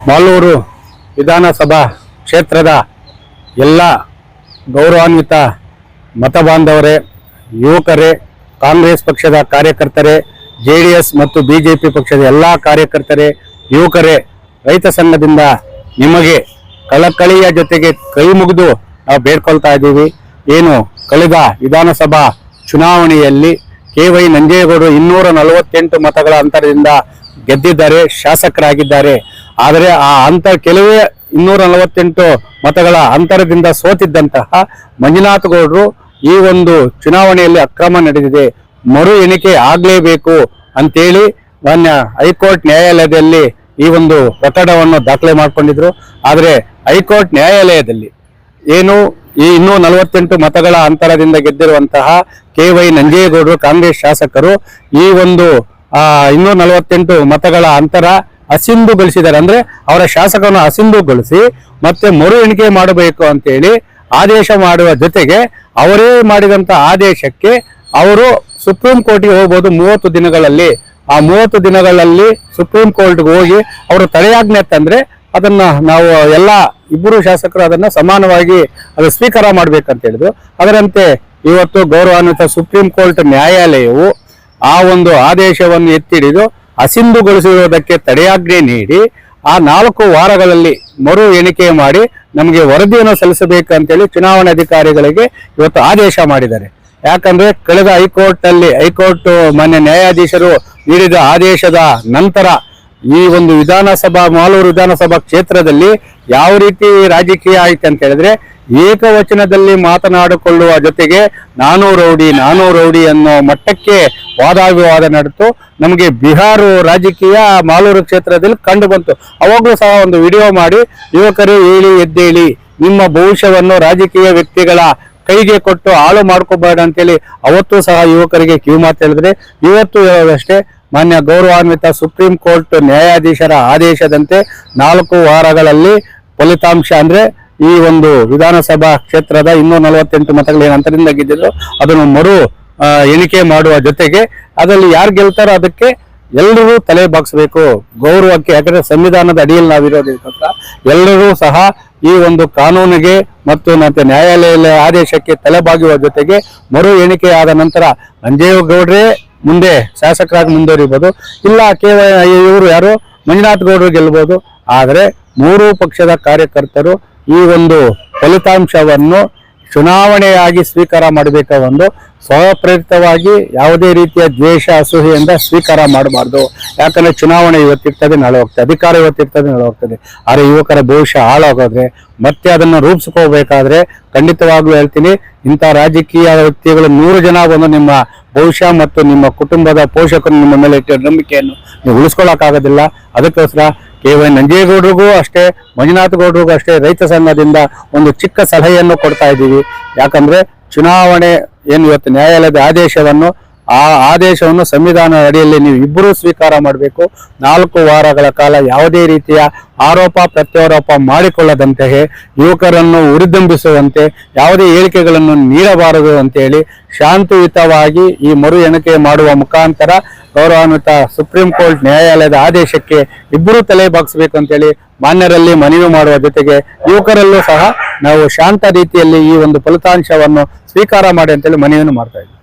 ಮಾಲೂರು ವಿಧಾನಸಭಾ ಕ್ಷೇತ್ರದ ಎಲ್ಲ ಗೌರವಾನ್ವಿತ ಮತ ಬಾಂಧವರೇ, ಯುವಕರೇ, ಕಾಂಗ್ರೆಸ್ ಪಕ್ಷದ ಕಾರ್ಯಕರ್ತರೇ, ಜೆ ಡಿ ಎಸ್ ಮತ್ತು ಬಿಜೆಪಿ ಪಕ್ಷದ ಎಲ್ಲ ಕಾರ್ಯಕರ್ತರೇ, ಯುವಕರೇ, ರೈತ ಸಂಘದಿಂದ ನಿಮಗೆ ಕಳಕಳಿಯ ಜೊತೆಗೆ ಕೈ ಮುಗಿದು ನಾವು ಬೇಡ್ಕೊಳ್ತಾ ಇದ್ದೀವಿ. ಏನು ಕಳೆದ ವಿಧಾನಸಭಾ ಚುನಾವಣೆಯಲ್ಲಿ ಕೆ ವೈ ನಂಜೇಗೌಡರು ಇನ್ನೂರ ನಲವತ್ತೆಂಟು ಮತಗಳ ಅಂತರದಿಂದ ಗೆದ್ದಿದ್ದಾರೆ, ಶಾಸಕರಾಗಿದ್ದಾರೆ. ಆದರೆ ಆ ಅಂತ ಕೆಲವೇ ಇನ್ನೂರ ನಲವತ್ತೆಂಟು ಮತಗಳ ಅಂತರದಿಂದ ಸೋತಿದ್ದಂತಹ ಮಂಜುನಾಥ್ ಗೌಡರು ಈ ಒಂದು ಚುನಾವಣೆಯಲ್ಲಿ ಅಕ್ರಮ ನಡೆದಿದೆ. ಮರು ಎಣಿಕೆ ಆಗಲೇಬೇಕು ಅಂತೇಳಿ ಮಾನ್ಯ ಹೈಕೋರ್ಟ್ ನ್ಯಾಯಾಲಯದಲ್ಲಿ ಈ ಒಂದು ಪ್ರಕರಣವನ್ನು ದಾಖಲೆ ಮಾಡಿಕೊಂಡಿದ್ರು. ಆದರೆ ಹೈಕೋರ್ಟ್ ನ್ಯಾಯಾಲಯದಲ್ಲಿ ಏನು ಈ ಇನ್ನೂ ನಲವತ್ತೆಂಟು ಮತಗಳ ಅಂತರದಿಂದ ಗೆದ್ದಿರುವಂತಹ ಕೆ ವೈ ನಂಜೇಗೌಡರು ಕಾಂಗ್ರೆಸ್ ಶಾಸಕರು ಈ ಒಂದು ಇನ್ನೂ ನಲವತ್ತೆಂಟು ಮತಗಳ ಅಂತರ ಅಸಿಂಧುಗೊಳಿಸಿದ್ದಾರೆ ಅಂದ್ರೆ ಅವರ ಶಾಸಕರನ್ನು ಅಸಿಂಧುಗೊಳಿಸಿ ಮತ್ತೆ ಮರು ಎಣಿಕೆ ಮಾಡಬೇಕು ಅಂತೇಳಿ ಆದೇಶ ಮಾಡುವ ಜೊತೆಗೆ ಅವರೇ ಮಾಡಿದಂತ ಆದೇಶಕ್ಕೆ ಅವರು ಸುಪ್ರೀಂ ಕೋರ್ಟ್ಗೆ ಹೋಗ್ಬೋದು ಮೂವತ್ತು ದಿನಗಳಲ್ಲಿ. ಆ ಮೂವತ್ತು ದಿನಗಳಲ್ಲಿ ಸುಪ್ರೀಂ ಕೋರ್ಟ್ಗೆ ಹೋಗಿ ಅವರು ತಡೆಯಾಜ್ಞೆ ತಂದ್ರೆ ಅದನ್ನ ನಾವು ಎಲ್ಲ ಇಬ್ಬರು ಶಾಸಕರು ಅದನ್ನ ಸಮಾನವಾಗಿ ಅದು ಸ್ವೀಕಾರ ಮಾಡ್ಬೇಕಂತ ಹೇಳಿದ್ರು. ಅದರಂತೆ ಇವತ್ತು ಗೌರವಾನ್ವಿತ ಸುಪ್ರೀಂ ಕೋರ್ಟ್ ನ್ಯಾಯಾಲಯವು ಆ ಒಂದು ಆದೇಶವನ್ನು ಎತ್ತಿಡಿದು ಅಸಿಂಧುಗೊಳಿಸಿರುವುದಕ್ಕೆ ತಡೆಯಾಜ್ಞೆ ನೀಡಿ ಆ ನಾಲ್ಕು ವಾರಗಳಲ್ಲಿ ಮರು ಎಣಿಕೆ ಮಾಡಿ ನಮಗೆ ವರದಿಯನ್ನು ಸಲ್ಲಿಸಬೇಕು ಅಂತೇಳಿ ಚುನಾವಣಾ ಅಧಿಕಾರಿಗಳಿಗೆ ಇವತ್ತು ಆದೇಶ ಮಾಡಿದ್ದಾರೆ. ಯಾಕಂದ್ರೆ ಕಳೆದ ಹೈಕೋರ್ಟ್ ಅಲ್ಲಿ ಹೈಕೋರ್ಟ್ ಮಾನ್ಯ ನ್ಯಾಯಾಧೀಶರು ನೀಡಿದ ಆದೇಶದ ನಂತರ ಈ ಒಂದು ವಿಧಾನಸಭಾ ಮಾಲೂರು ವಿಧಾನಸಭಾ ಕ್ಷೇತ್ರದಲ್ಲಿ ಯಾವ ರೀತಿ ರಾಜಕೀಯ ಆಯ್ತು ಅಂತ ಹೇಳಿದ್ರೆ ಏಕವಚನದಲ್ಲಿ ಮಾತನಾಡಿಕೊಳ್ಳುವ ಜೊತೆಗೆ ನಾನು ರೌಡಿ ನಾನು ರೌಡಿ ಅನ್ನೋ ಮಟ್ಟಕ್ಕೆ ವಾದವಿವಾದ ನಡೆತು ನಮಗೆ ಬಿಹಾರ ರಾಜಕೀಯ ಮಾಲೂರು ಕ್ಷೇತ್ರದಲ್ಲಿ ಕಂಡು ಬಂತು. ಅವಾಗಲೂ ಸಹ ಒಂದು ವಿಡಿಯೋ ಮಾಡಿ, ಯುವಕರು ಹೇಳಿ, ಎದ್ದೇಳಿ, ನಿಮ್ಮ ಭವಿಷ್ಯವನ್ನು ರಾಜಕೀಯ ವ್ಯಕ್ತಿಗಳ ಕೈಗೆ ಕೊಟ್ಟು ಹಾಳು ಮಾಡ್ಕೋಬೇಡ ಅಂತೇಳಿ ಅವತ್ತು ಸಹ ಯುವಕರಿಗೆ ಕಿವಿ ಮಾತು ಹೇಳಿದ್ರೆ, ಇವತ್ತು ಹೇಳೋದಷ್ಟೇ, ಮಾನ್ಯ ಗೌರವಾನ್ವಿತ ಸುಪ್ರೀಂ ಕೋರ್ಟ್ ನ್ಯಾಯಾಧೀಶರ ಆದೇಶದಂತೆ ನಾಲ್ಕು ವಾರಗಳಲ್ಲಿ ಫಲಿತಾಂಶ ಅಂದ್ರೆ ಈ ಒಂದು ವಿಧಾನಸಭಾ ಕ್ಷೇತ್ರದ ಇನ್ನೂರ ನಲವತ್ತೆಂಟು ಮತಗಳು ಏನು ಅಂತರದಿಂದ ಗೆದ್ದಿದ್ರು ಅದನ್ನು ಮರು ಎಣಿಕೆ ಮಾಡುವ ಜೊತೆಗೆ ಅದರಲ್ಲಿ ಯಾರು ಗೆಲ್ತಾರೋ ಅದಕ್ಕೆ ಎಲ್ಲರೂ ತಲೆ ಬಾಗಿಸ್ಬೇಕು. ಗೌರವಕ್ಕೆ, ಯಾಕಂದ್ರೆ ಸಂವಿಧಾನದ ಅಡಿಯಲ್ಲಿ ನಾವಿರೋದಕ್ಕೋಸ್ಕರ ಎಲ್ಲರೂ ಸಹ ಈ ಒಂದು ಕಾನೂನಿಗೆ ಮತ್ತು ಮತ್ತೆ ನ್ಯಾಯಾಲಯದ ಆದೇಶಕ್ಕೆ ತಲೆಬಾಗುವ ಜೊತೆಗೆ ಮರು ಎಣಿಕೆ ಆದ ನಂತರ ನಂಜೇಗೌಡ್ರೆ ಮುಂದೆ ಶಾಸಕರಾಗಿ ಮುಂದುವರಿಬೋದು. ಇಲ್ಲ ಕೇವಲ ಇವರು ಯಾರು? ಮಂಜುನಾಥ್ ಗೌಡರು ಗೆಲ್ಬೋದು. ಆದರೆ ಮೂರು ಪಕ್ಷದ ಕಾರ್ಯಕರ್ತರು ಈ ಒಂದು ಫಲಿತಾಂಶವನ್ನು ಚುನಾವಣೆಯಾಗಿ ಸ್ವೀಕಾರ ಮಾಡಬೇಕ ಒಂದು ಸ್ವಪ್ರೇರಿತವಾಗಿ ಯಾವುದೇ ರೀತಿಯ ದ್ವೇಷ ಅಸೂಹೆಯಿಂದ ಸ್ವೀಕಾರ ಮಾಡಬಾರ್ದು. ಯಾಕಂದ್ರೆ ಚುನಾವಣೆ ಇವತ್ತಿರ್ತದೆ, ನಾಳೆ ಹೋಗ್ತದೆ. ಅಧಿಕಾರ ಇವತ್ತಿರ್ತದೆ, ನಾಳೆ ಹೋಗ್ತದೆ. ಆದರೆ ಯುವಕರ ಭವಿಷ್ಯ ಹಾಳಾಗೋದ್ರೆ, ಮತ್ತೆ ಅದನ್ನು ರೂಪಿಸ್ಕೋಬೇಕಾದ್ರೆ ಖಂಡಿತವಾಗ್ಲೂ ಹೇಳ್ತೀನಿ, ಇಂಥ ರಾಜಕೀಯ ವ್ಯಕ್ತಿಗಳು ನೂರು ಜನ ಬಂದು ನಿಮ್ಮ ಭವಿಷ್ಯ ಮತ್ತು ನಿಮ್ಮ ಕುಟುಂಬದ ಪೋಷಕರು ನಿಮ್ಮ ಮೇಲೆ ಇಟ್ಟಿರೋ ನಂಬಿಕೆಯನ್ನು ನೀವು ಉಳಿಸ್ಕೊಳ್ಳೋಕ್ಕಾಗೋದಿಲ್ಲ ಅದಕ್ಕೋಸ್ಕರ ಕೆ ವೈ ನಂಜೇಗೌಡರಿಗೂ ಅಷ್ಟೇ, ಮಂಜುನಾಥ ಗೌಡರಿಗೂ ಅಷ್ಟೇ ರೈತ ಸಂಘದಿಂದ ಒಂದು ಚಿಕ್ಕ ಸಲಹೆಯನ್ನು ಕೊಡ್ತಾ ಇದ್ದೀವಿ. ಯಾಕಂದ್ರೆ ಚುನಾವಣೆ ಏನು ಇವತ್ತು ನ್ಯಾಯಾಲಯದ ಆದೇಶವನ್ನು ಆ ಆದೇಶವನ್ನು ಸಂವಿಧಾನ ಅಡಿಯಲ್ಲಿ ನೀವು ಇಬ್ಬರೂ ಸ್ವೀಕಾರ ಮಾಡಬೇಕು. ನಾಲ್ಕು ವಾರಗಳ ಕಾಲ ಯಾವುದೇ ರೀತಿಯ ಆರೋಪ, ಪ್ರತ್ಯಾರೋಪ ಮಾಡಿಕೊಳ್ಳದಂತೆಯೇ ಯುವಕರನ್ನು ಉರಿದುಂಬಿಸುವಂತೆ ಯಾವುದೇ ಹೇಳಿಕೆಗಳನ್ನು ನೀಡಬಾರದು ಅಂತೇಳಿ ಶಾಂತಿಯುತವಾಗಿ ಈ ಮರು ಎಣಿಕೆ ಮಾಡುವ ಮುಖಾಂತರ ಗೌರವಾನ್ವಿತ ಸುಪ್ರೀಂ ಕೋರ್ಟ್ ನ್ಯಾಯಾಲಯದ ಆದೇಶಕ್ಕೆ ಇಬ್ಬರೂ ತಲೆ ಬಾಗಿಸಬೇಕು ಅಂತೇಳಿ ಮಾನ್ಯರಲ್ಲಿ ಮನವಿ ಮಾಡುವ ಜೊತೆಗೆ ಯುವಕರಲ್ಲೂ ಸಹ ನಾವು ಶಾಂತ ರೀತಿಯಲ್ಲಿ ಈ ಒಂದು ಫಲಿತಾಂಶವನ್ನು ಸ್ವೀಕಾರ ಮಾಡಿ ಅಂತೇಳಿ ಮನವಿಯನ್ನು ಮಾಡ್ತಾ ಇದ್ದೀವಿ.